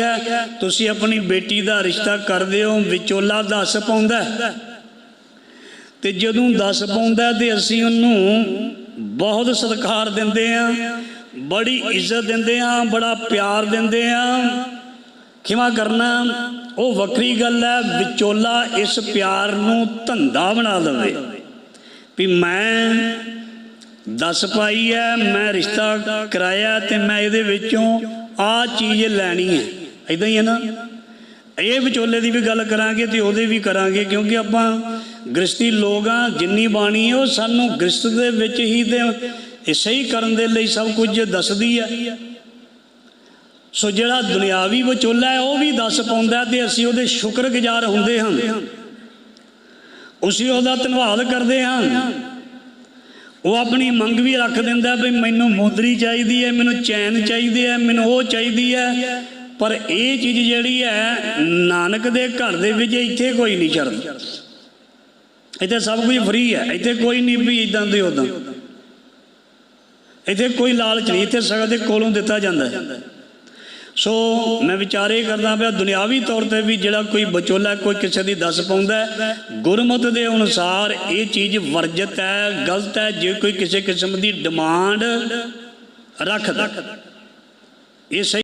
ਹੈ ਤੁਸੀਂ ਆਪਣੀ ਬੇਟੀ ਦਾ ਰਿਸ਼ਤਾ ਕਰਦੇ ਹੋ ਵਿਚੋਲਾ ਦੱਸ ਪਾਉਂਦਾ ਤੇ ਜਦੋਂ ਦੱਸ ਪਾਉਂਦਾ ਤੇ ਅਸੀਂ ਉਹਨੂੰ ਬਹੁਤ ਸਤਿਕਾਰ ਦਿੰਦੇ ਆ ਬੜੀ ਇੱਜ਼ਤ ਦਿੰਦੇ ਆ ਬੜਾ ਪਿਆਰ ਦਿੰਦੇ ਆ ਖਿਮਾ ਕਰਨਾ, ਉਹ ਵੱਖਰੀ ਗੱਲ ਹੈ, ਵਿਚੋਲਾ ਇਸ ਪਿਆਰ ਨੂੰ ਧੰਦਾ ਬਣਾ ਲਵੇ ਵੀ ਮੈਂ ਦੱਸ ਪਾਈ ਹੈ, ਮੈਂ ਰਿਸ਼ਤਾ ਕਰਾਇਆ ਤੇ ਮੈਂ ਇਹਦੇ ਵਿੱਚੋਂ ਆ ਚੀਜ਼ ਲੈਣੀ ਹੈ। ਇਦਾਂ ਹੀ ਹੈ ਨਾ? ਇਹ ਵਿਚੋਲੇ ਦੀ ਵੀ ਗੱਲ ਕਰਾਂਗੇ ਤੇ ਉਹਦੇ ਵੀ ਕਰਾਂਗੇ, ਕਿਉਂਕਿ ਆਪਾਂ ਗ੍ਰਸਤੀ ਲੋਕ ਆ, ਜਿੰਨੀ ਬਾਣੀ ਉਹ ਸਾਨੂੰ ਗ੍ਰਸਤ ਦੇ ਵਿੱਚ ਹੀ ਤੇ ਇਹ ਸਹੀ ਕਰਨ ਦੇ ਲਈ ਸਭ ਕੁਝ ਦੱਸਦੀ ਹੈ ਸੋ ਜਿਹੜਾ ਦੁਨਿਆਵੀ ਵਿਚੋਲਾ ਹੈ, ਉਹ ਵੀ ਦੱਸ ਪਾਉਂਦਾ ਹੈ ਤੇ ਅਸੀਂ ਉਹਦੇ ਸ਼ੁਕਰਗੁਜ਼ਾਰ ਹੁੰਦੇ ਹਾਂ। ਅਸੀਂ ਉਹਦਾ ਧੰਨਵਾਦ ਕਰਦੇ ਹਾਂ। ਉਹ ਆਪਣੀ ਮੰਗ ਵੀ ਰੱਖ ਦਿੰਦਾ ਵੀ ਮੈਨੂੰ ਮੋਦਰੀ ਚਾਹੀਦੀ ਹੈ, ਮੈਨੂੰ ਚੈਨ ਚਾਹੀਦੀ ਹੈ, ਮੈਨੂੰ ਉਹ ਚਾਹੀਦੀ ਹੈ। ਪਰ ਇਹ ਚੀਜ਼ ਜਿਹੜੀ ਹੈ ਨਾਨਕ ਦੇ ਘਰ ਦੇ ਵਿੱਚ ਇੱਥੇ ਕੋਈ ਨਹੀਂ ਛੱਡਦਾ ਇੱਥੇ ਸਭ ਕੁਝ ਫ੍ਰੀ ਹੈ। ਇੱਥੇ ਕੋਈ ਨਹੀਂ ਵੀ ਇਦਾਂ ਦੇ ਉਦਾਂ ਇੱਥੇ ਕੋਈ ਲਾਲਚ ਨਹੀਂ। ਇੱਥੇ ਸ਼ਗਲ ਦੇ ਕੋਲੋਂ ਦਿੱਤਾ ਜਾਂਦਾ ਹੈ। ਸੋ ਮੈਂ ਵਿਚਾਰੇ ਕਰਦਾ ਪਿਆ ਦੁਨਿਆਵੀ ਤੌਰ ਤੇ ਵੀ ਜਿਹੜਾ ਕੋਈ ਬਚੋਲਾ ਕੋਈ ਕਿਸੇ ਦੀ ਦੱਸ ਪਾਉਂਦਾ ਹੈ, ਗੁਰਮਤਿ ਦੇ ਅਨੁਸਾਰ ਇਹ ਚੀਜ਼ ਵਰਜਿਤ ਹੈ ਗਲਤ ਹੈ ਜੇ ਕੋਈ ਕਿਸੇ ਕਿਸਮ ਦੀ ਡਿਮਾਂਡ ਰੱਖਦਾ। ਇਹ ਸਹੀ